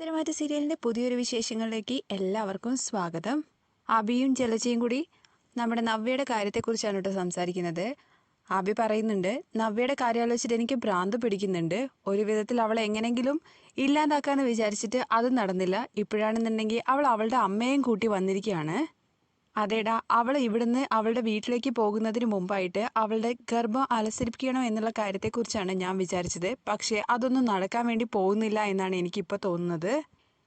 തിരുമാറ്റ സീരിയലിന്റെ പുതിയൊരു വിശേഷങ്ങളിലേക്ക് എല്ലാവർക്കും സ്വാഗതം. അബിയും ജലജയും കൂടി നമ്മുടെ നവ്യയുടെ കാര്യത്തെക്കുറിച്ചാണ് കേട്ടോ സംസാരിക്കുന്നത്. അബി പറയുന്നുണ്ട് നവ്യയുടെ കാര്യം ആലോചിച്ചിട്ട് എനിക്ക് ഭ്രാന്ത് പിടിക്കുന്നുണ്ട്. ഒരു വിധത്തിൽ അവളെ എങ്ങനെങ്കിലും ഇല്ലാതാക്കാന്ന് വിചാരിച്ചിട്ട് അത് നടന്നില്ല. ഇപ്പോഴാണെന്നുണ്ടെങ്കിൽ അവൾ അവളുടെ അമ്മയും കൂട്ടി വന്നിരിക്കുകയാണ്. അതേടാ അവൾ ഇവിടുന്ന് അവളുടെ വീട്ടിലേക്ക് പോകുന്നതിന് മുമ്പായിട്ട് അവളുടെ ഗർഭം അലസരിപ്പിക്കണോ എന്നുള്ള കാര്യത്തെക്കുറിച്ചാണ് ഞാൻ വിചാരിച്ചത്. പക്ഷേ അതൊന്നും നടക്കാൻ വേണ്ടി പോകുന്നില്ല എന്നാണ് എനിക്കിപ്പോൾ തോന്നുന്നത്.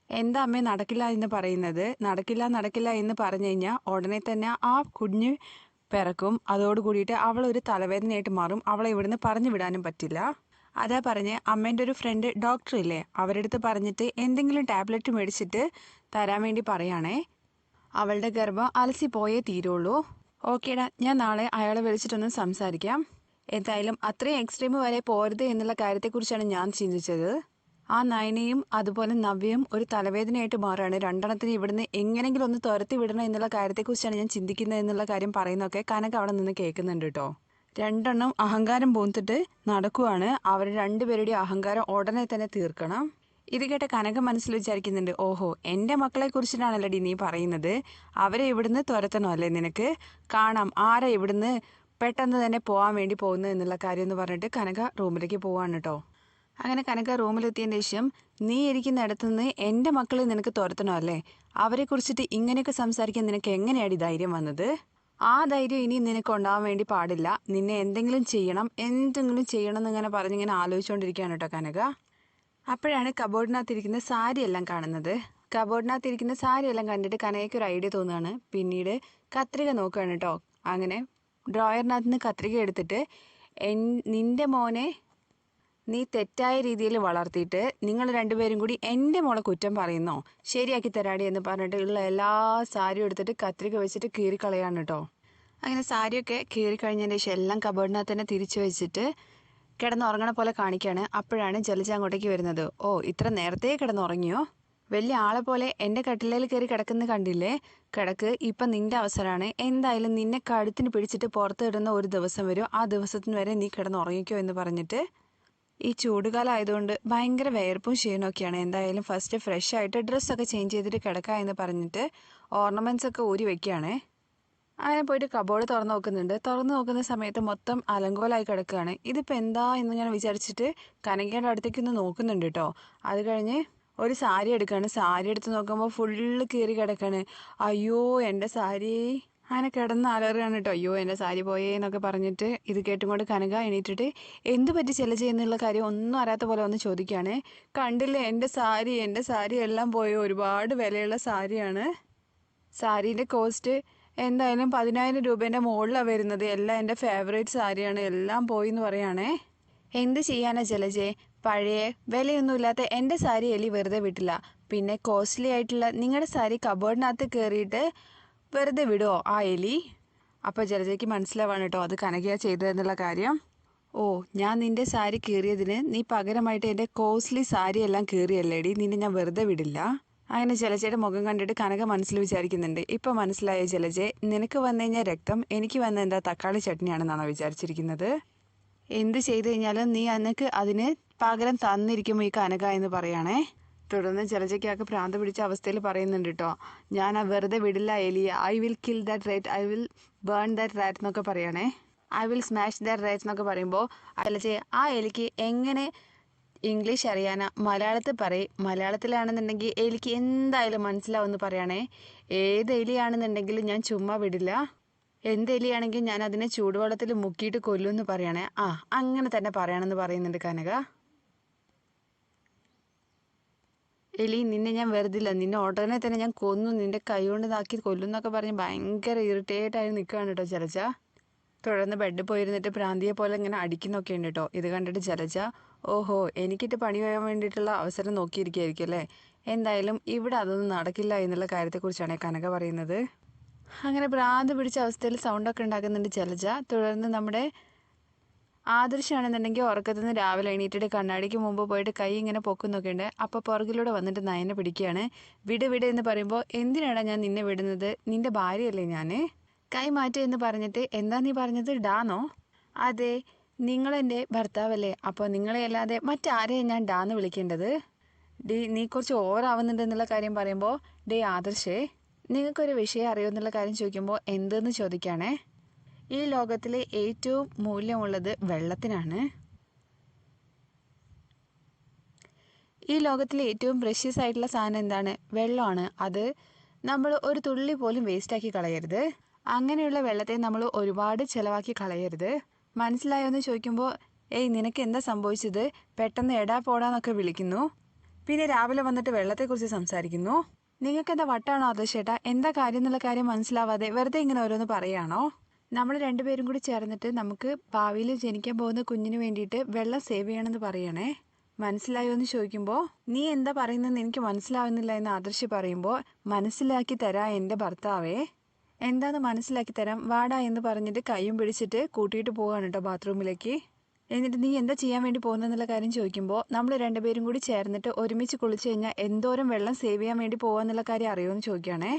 എന്താ അമ്മേ നടക്കില്ല എന്ന് പറയുന്നത്? നടക്കില്ല നടക്കില്ല എന്ന് പറഞ്ഞു കഴിഞ്ഞാൽ ഉടനെ തന്നെ ആ കുഞ്ഞ് പിറക്കും. അതോട് കൂടിയിട്ട് അവൾ ഒരു തലവേദനയായിട്ട് മാറും. അവളെ ഇവിടുന്ന് പറഞ്ഞു വിടാനും പറ്റില്ല. അതാ പറഞ്ഞ് അമ്മേന്റെ ഒരു ഫ്രണ്ട് ഡോക്ടർ ഇല്ലേ? അവരെടുത്ത് പറഞ്ഞിട്ട് എന്തെങ്കിലും ടാബ്ലറ്റ് മേടിച്ചിട്ട് തരാൻ വേണ്ടി പറയാണേ. അവളുടെ ഗർഭം അലസി പോയേ തീരുള്ളൂ ഓക്കേടാ ഞാൻ നാളെ അയാളെ വിളിച്ചിട്ടൊന്ന് സംസാരിക്കാം. എന്തായാലും അത്രയും എക്സ്ട്രീം വരെ പോരുത് എന്നുള്ള കാര്യത്തെക്കുറിച്ചാണ് ഞാൻ ചിന്തിച്ചത്. ആ നയനയും അതുപോലെ നവ്യയും ഒരു തലവേദനയായിട്ട് മാറുകയാണ്. രണ്ടെണ്ണത്തിന് ഇവിടുന്ന് എങ്ങനെങ്കിലും ഒന്ന് തുരത്തി വിടണം എന്നുള്ള കാര്യത്തെക്കുറിച്ചാണ് ഞാൻ ചിന്തിക്കുന്നത് എന്നുള്ള കാര്യം പറയുന്നതൊക്കെ കനക്ക് അവിടെ നിന്ന് കേൾക്കുന്നുണ്ട് കേട്ടോ രണ്ടെണ്ണം അഹങ്കാരം പൂന്തിട്ട് നടക്കുവാണ്. അവർ രണ്ടുപേരുടെ അഹങ്കാരം ഉടനെ തന്നെ തീർക്കണം. ഇത് കേട്ട കനക മനസ്സിൽ വിചാരിക്കുന്നുണ്ട് ഓഹോ എന്റെ മക്കളെ കുറിച്ചിട്ടാണല്ലടി നീ പറയുന്നത്. അവരെ ഇവിടുന്ന് തുരത്തണോ? അല്ലേ നിനക്ക്? കാണാം ആരെ ഇവിടുന്ന് പെട്ടെന്ന് തന്നെ പോകാൻ വേണ്ടി പോകുന്നു എന്നുള്ള കാര്യം എന്ന് പറഞ്ഞിട്ട് കനക റൂമിലേക്ക് പോവാണ് കേട്ടോ അങ്ങനെ കനക റൂമിലെത്തിയതിന് ശേഷം നീ ഇരിക്കുന്ന ഇടത്തു നിന്ന് എന്റെ മക്കളെ നിനക്ക് തുരത്തണോ? അല്ലേ? അവരെ കുറിച്ചിട്ട് ഇങ്ങനെയൊക്കെ സംസാരിക്കാൻ നിനക്ക് എങ്ങനെയാണ് ധൈര്യം വന്നത്? ആ ധൈര്യം ഇനി നിനക്ക് ഉണ്ടാവാൻ വേണ്ടി പാടില്ല. നിന്നെ എന്തെങ്കിലും ചെയ്യണം എന്തെങ്കിലും ചെയ്യണം എന്നിങ്ങനെ പറഞ്ഞിങ്ങനെ ആലോചിച്ചുകൊണ്ടിരിക്കുകയാണ് കേട്ടോ കനക. അപ്പോഴാണ് കബോർഡിനകത്തിരിക്കുന്ന സാരി എല്ലാം കാണുന്നത്. കബോർഡിനകത്തിരിക്കുന്ന സാരി എല്ലാം കണ്ടിട്ട് കനകയ്ക്ക് ഒരു ഐഡിയ തോന്നുകയാണ്. പിന്നീട് കത്രിക നോക്കുകയാണ് കേട്ടോ അങ്ങനെ ഡ്രോയറിനകത്ത് നിന്ന് കത്രിക എടുത്തിട്ട് എൻ നിന്റെ മോനെ നീ തെറ്റായ രീതിയിൽ വളർത്തിയിട്ട് നിങ്ങൾ രണ്ടുപേരും കൂടി എന്റെ മോളെ കുറ്റം പറയുന്നോ? ശരിയാക്കി തരാടി എന്ന് പറഞ്ഞിട്ട് ഉള്ള എല്ലാ സാരിയും എടുത്തിട്ട് കത്രിക വെച്ചിട്ട് കീറിക്കളയാണ് കേട്ടോ അങ്ങനെ സാരിയൊക്കെ കീറിക്കഴിഞ്ഞതിന് ശേഷം എല്ലാം കബോർഡിനകത്ത് തന്നെ തിരിച്ചു വെച്ചിട്ട് കിടന്നുറങ്ങണ പോലെ കാണിക്കുകയാണ് അപ്പോഴാണ് ജലജ അങ്ങോട്ടേക്ക് വരുന്നത്. ഓ ഇത്ര നേരത്തെ കിടന്നുറങ്ങിയോ? വലിയ ആളെ പോലെ എന്റെ കട്ടിലയിൽ കയറി കിടക്കുന്ന കണ്ടില്ലേ? കിടക്ക് ഇപ്പം നിന്റെ അവസരമാണ് എന്തായാലും നിന്നെ കഴുത്തിന് പിടിച്ചിട്ട് പുറത്ത് ഇടുന്ന ഒരു ദിവസം വരും. ആ ദിവസത്തിന് വരെ നീ കിടന്നുറങ്ങിക്കോ എന്ന് പറഞ്ഞിട്ട്. ഈ ചൂടുകാലം ആയതുകൊണ്ട് ഭയങ്കര വേർപ്പും ക്ഷീണമൊക്കെയാണ്. എന്തായാലും ഫസ്റ്റ് ഫ്രഷ് ആയിട്ട് ഡ്രസ്സൊക്കെ ചേഞ്ച് ചെയ്തിട്ട് കിടക്കാം എന്ന് പറഞ്ഞിട്ട് ഓർണമെന്റ്സ് ഒക്കെ ഊരി വെക്കുകയാണേ. അങ്ങനെ പോയിട്ട് കബോർഡ് തുറന്ന് നോക്കുന്നുണ്ട്. തുറന്ന് നോക്കുന്ന സമയത്ത് മൊത്തം അലങ്കോലായി കിടക്കുകയാണ്. ഇതിപ്പോൾ എന്താ എന്ന് ഞാൻ വിചാരിച്ചിട്ട് കനകയുടെ അടുത്തേക്ക് ഒന്ന് നോക്കുന്നുണ്ട് കേട്ടോ അത് കഴിഞ്ഞ് ഒരു സാരി എടുക്കുകയാണ്. സാരി എടുത്ത് നോക്കുമ്പോൾ ഫുള്ള് കീറി കിടക്കാണ് അയ്യോ എന്റെ സാരി. അങ്ങനെ കിടന്ന് അലറുകയാണ് കേട്ടോ അയ്യോ എന്റെ സാരി പോയേ എന്നൊക്കെ പറഞ്ഞിട്ട് ഇത് കേട്ടുകൊണ്ട് കനക എണീറ്റിട്ട് എന്ത് പറ്റി ചെല ചെയ്യുന്നുള്ള കാര്യം ഒന്നും അറിയാത്ത പോലെ ഒന്ന് ചോദിക്കുകയാണ്. കണ്ടില്ലേ എന്റെ സാരി എന്റെ സാരി എല്ലാം പോയി? ഒരുപാട് വിലയുള്ള സാരിയാണ്. സാരീന്റെ കോസ്റ്റ് എന്തായാലും പതിനായിരം രൂപേന്റെ മുകളിലാണ് വരുന്നത്. എല്ലാം എന്റെ ഫേവറേറ്റ് സാരിയാണ്. എല്ലാം പോയി എന്ന് പറയുകയാണേ എന്ത് ചെയ്യാനാ ജലജെ? പഴയ വിലയൊന്നുമില്ലാത്ത എന്റെ സാരി എലി വെറുതെ വിട്ടില്ല. പിന്നെ കോസ്റ്റ്ലി ആയിട്ടുള്ള നിങ്ങളുടെ സാരി കബോർഡിനകത്ത് കയറിയിട്ട് വെറുതെ വിടുമോ ആ എലി? അപ്പോൾ ജലജയ്ക്ക് മനസ്സിലാവാണ് കേട്ടോ അത് കനകയാ ചെയ്തതെന്നുള്ള കാര്യം. ഓ ഞാൻ നിന്റെ സാരി കീറിയതിന് നീ പകരമായിട്ട് എന്റെ കോസ്റ്റ്ലി സാരിയെല്ലാം കീറിയല്ലേടി? നിന്നെ ഞാൻ വെറുതെ വിടില്ല. അങ്ങനെ ജലജയുടെ മുഖം കണ്ടിട്ട് കനക മനസ്സിൽ വിചാരിക്കുന്നുണ്ട്. ഇപ്പൊ മനസ്സിലായ ജലജെ നിനക്ക് വന്നു കഴിഞ്ഞാൽ രക്തം എനിക്ക് വന്ന എന്താ തക്കാളി ചട്നിയാണെന്നാണോ വിചാരിച്ചിരിക്കുന്നത്? എന്ത് ചെയ്തു കഴിഞ്ഞാലും നീ അനക്ക് അതിന് പകരം തന്നിരിക്കും ഈ കനക എന്ന് പറയുകയാണേ തുടർന്ന് ജലജയ്ക്കൊക്കെ ഭ്രാന്ത് പിടിച്ച അവസ്ഥയിൽ പറയുന്നുണ്ട് കേട്ടോ ഞാൻ ആ വെറുതെ വിടില്ല എലിയ I will kill that rat I will burn that rat എന്നൊക്കെ പറയണേ. I will smash that rat എന്നൊക്കെ പറയുമ്പോൾ ജലജയെ ആ എലിക്ക് എങ്ങനെ ഇംഗ്ലീഷ് അറിയാനാ മലയാളത്തിൽ പറയും. മലയാളത്തിലാണെന്നുണ്ടെങ്കിൽ എനിക്ക് എന്തായാലും മനസ്സിലാവുമെന്ന് പറയണേ. ഏത് എലിയാണെന്നുണ്ടെങ്കിലും ഞാൻ ചുമ്മാ വിടില്ല. എന്ത് എലിയാണെങ്കിൽ ഞാൻ അതിനെ ചൂടുവെള്ളത്തിൽ മുക്കിയിട്ട് കൊല്ലുമെന്ന് പറയണേ. ആ അങ്ങനെ തന്നെ പറയണമെന്ന് പറയുന്നുണ്ട് കനക. എലി നിന്നെ ഞാൻ വെറുതില്ല. നിന്നെ ഉടനെ തന്നെ ഞാൻ കൊന്നു. നിന്റെ കൈ കൊണ്ട് ഇതാക്കി കൊല്ലുന്നൊക്കെ പറഞ്ഞ് ഭയങ്കര ഇറിറ്റേറ്റ് ആയി നിൽക്കുകയാണ് കേട്ടോ ചലച്ച തുടർന്ന് ബെഡ് പോയിരുന്നിട്ട് പ്രാന്തിയെ പോലെ ഇങ്ങനെ അടിക്കുന്നൊക്കെ ഉണ്ട് കേട്ടോ. ഇത് കണ്ടിട്ട് ജലജ ഓഹോ എനിക്കിട്ട് പണി വരാൻ വേണ്ടിയിട്ടുള്ള അവസരം നോക്കിയിരിക്കുകയായിരിക്കും അല്ലേ? എന്തായാലും ഇവിടെ അതൊന്നും നടക്കില്ല എന്നുള്ള കാര്യത്തെക്കുറിച്ചാണ് കനക പറയുന്നത്. അങ്ങനെ ഭ്രാന്ത് പിടിച്ച അവസ്ഥയിൽ സൗണ്ടൊക്കെ ഉണ്ടാക്കുന്നുണ്ട് ജലജ. തുടർന്ന് നമ്മുടെ ആദർശമാണെന്നുണ്ടെങ്കിൽ ഉറക്കത്തിൽ നിന്ന് രാവിലെ എണീറ്റിട്ട് കണ്ണാടിക്ക് മുമ്പ് പോയിട്ട് കൈ ഇങ്ങനെ പൊക്കുന്നൊക്കെ ഉണ്ട് അപ്പോൾ പുറകിലൂടെ വന്നിട്ട് നയനെ പിടിക്കുകയാണ്. വിട് വിട് എന്ന് പറയുമ്പോൾ എന്തിനാടാ ഞാൻ നിന്നെ വിടുന്നത്? നിന്റെ ഭാര്യയല്ലേ ഞാൻ കൈ മാറ്റു എന്ന് പറഞ്ഞിട്ട് എന്താ നീ പറഞ്ഞത്? ഡാന്നോ? അതെ നിങ്ങളെന്റെ ഭർത്താവല്ലേ? അപ്പോൾ നിങ്ങളെ അല്ലാതെ മറ്റാരെയും ഞാൻ ഡാന്ന് വിളിക്കേണ്ടത്? ഡേ നീ കുറച്ച് എന്നുള്ള കാര്യം പറയുമ്പോൾ ഡേ ആദർശേ നിങ്ങൾക്കൊരു വിഷയം അറിയുമെന്നുള്ള കാര്യം ചോദിക്കുമ്പോൾ എന്തെന്ന് ചോദിക്കുകയാണേ ഈ ലോകത്തിലെ ഏറ്റവും മൂല്യമുള്ളത് വെള്ളത്തിനാണ്. ഈ ലോകത്തിലെ ഏറ്റവും പ്രഷ്യസ് ആയിട്ടുള്ള സാധനം എന്താണ്? വെള്ളമാണ്. അത് നമ്മൾ ഒരു തുള്ളി പോലും വേസ്റ്റാക്കി കളയരുത്. അങ്ങനെയുള്ള വെള്ളത്തെ നമ്മൾ ഒരുപാട് ചിലവാക്കി കളയരുത്. മനസ്സിലായോ എന്ന് ചോദിക്കുമ്പോൾ ഏയ് നിനക്ക് എന്താ സംഭവിച്ചത്? പെട്ടെന്ന് എടാ പോടാന്നൊക്കെ വിളിക്കുന്നു. പിന്നെ രാവിലെ വന്നിട്ട് വെള്ളത്തെക്കുറിച്ച് സംസാരിക്കുന്നു. നിങ്ങൾക്ക് എന്താ വട്ടാണോ ആദർശേട്ടാ എന്താ കാര്യം എന്നുള്ള കാര്യം മനസ്സിലാവാതെ വെറുതെ ഇങ്ങനെ ഓരോന്ന് പറയാണോ? നമ്മൾ രണ്ടുപേരും കൂടി ചേർന്നിട്ട് നമുക്ക് ഭാവിയിൽ ജനിക്കാൻ പോകുന്ന കുഞ്ഞിന് വേണ്ടിയിട്ട് വെള്ളം സേവ് ചെയ്യണമെന്ന് പറയണേ. മനസ്സിലായോ എന്ന് ചോദിക്കുമ്പോൾ നീ എന്താ പറയുന്നതെന്ന് എനിക്ക് മനസ്സിലാവുന്നില്ല എന്ന് ആദർശി പറയുമ്പോൾ മനസ്സിലാക്കി തരാ എന്റെ ഭർത്താവേ. എന്താന്ന് മനസ്സിലാക്കി തരാം. വാടാ എന്ന് പറഞ്ഞിട്ട് കൈയും പിടിച്ചിട്ട് കൂട്ടിയിട്ട് പോവാണ് കേട്ടോ ബാത്റൂമിലേക്ക്. എന്നിട്ട് നീ എന്താ ചെയ്യാൻ വേണ്ടി പോകുന്നതെന്നുള്ള കാര്യം ചോദിക്കുമ്പോൾ നമ്മൾ രണ്ടുപേരും കൂടി ചേർന്നിട്ട് ഒരുമിച്ച് കുളിച്ച് കഴിഞ്ഞാൽ എന്തോരം വെള്ളം സേവ് ചെയ്യാൻ വേണ്ടി പോകാന്നുള്ള കാര്യം അറിയുമെന്ന് ചോദിക്കുകയാണേ.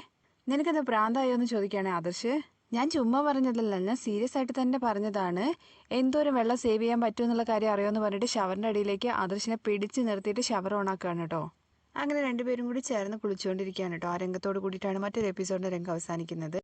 നിനക്കത് ഭ്രാന്തായോ എന്ന് ചോദിക്കുകയാണേ ആദർശ്. ഞാൻ ചുമ്മാ പറഞ്ഞതല്ല ഞാൻ സീരിയസ് ആയിട്ട് തന്നെ പറഞ്ഞതാണ്. എന്തോരം വെള്ളം സേവ് ചെയ്യാൻ പറ്റുമെന്നുള്ള കാര്യം അറിയുമെന്ന് പറഞ്ഞിട്ട് ഷവറിന്റെ അടിയിലേക്ക് ആദർശിനെ പിടിച്ച് നിർത്തിയിട്ട് ഷവർ ഓണാക്കുകയാണ് കേട്ടോ അങ്ങനെ രണ്ടുപേരും കൂടി ചേർന്ന് കുളിച്ചുകൊണ്ടിരിക്കുകയാണ് കേട്ടോ ആ രംഗത്തോട് കൂടിയിട്ടാണ് മറ്റൊരു എപ്പിസോഡിന്റെ രംഗം അവസാനിക്കുന്നത്.